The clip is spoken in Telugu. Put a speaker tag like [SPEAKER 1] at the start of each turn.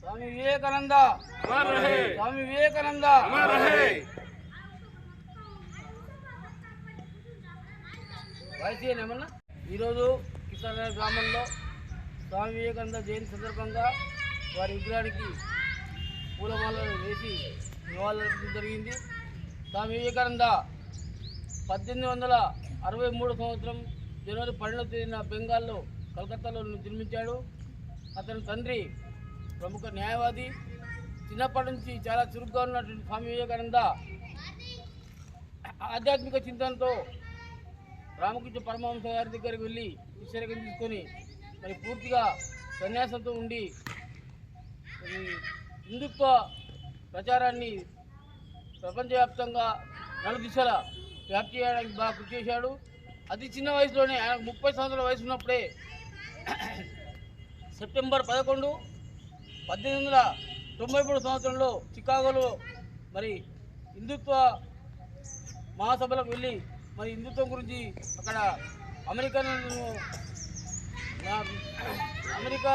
[SPEAKER 1] స్వామి వివేకానంద స్వామి వివేకానంద. వాయిస్ ఏమన్నా? ఈరోజు కిసాన్ గ్రామంలో స్వామి వివేకానంద జయంతి సందర్భంగా వారి విగ్రహానికి పూలమాలలు వేసి నివాళులర్పించడం జరిగింది. స్వామి వివేకానంద పద్దెనిమిది వందల అరవై మూడు సంవత్సరం జనవరి పన్నెండవ తేదీన బెంగాల్లో కలకత్తాలో జన్మించాడు. అతని తండ్రి ప్రముఖ న్యాయవాది. చిన్నప్పటి నుంచి చాలా చురుగ్గా ఉన్నటువంటి స్వామి వివేకానంద ఆధ్యాత్మిక చింతనతో రామకృష్ణ పరమహంస గారి దగ్గరికి వెళ్ళి విశ్వరకం తీసుకొని మరి పూర్తిగా సన్యాసంతో ఉండి హిందుత్వ ప్రచారాన్ని ప్రపంచవ్యాప్తంగా నలుదిశల వ్యాప్తి చేయడానికి బాగా కృషి చేశాడు. అతి చిన్న వయసులోనే ఆయన ముప్పై సంవత్సరాల వయసు ఉన్నప్పుడే సెప్టెంబర్ పదకొండు పద్దెనిమిది వందల తొంభై మూడు సంవత్సరంలో చికాగోలో మరి హిందుత్వ మహాసభలకు వెళ్ళి మరి హిందుత్వం గురించి అక్కడ అమెరికన్ అమెరికా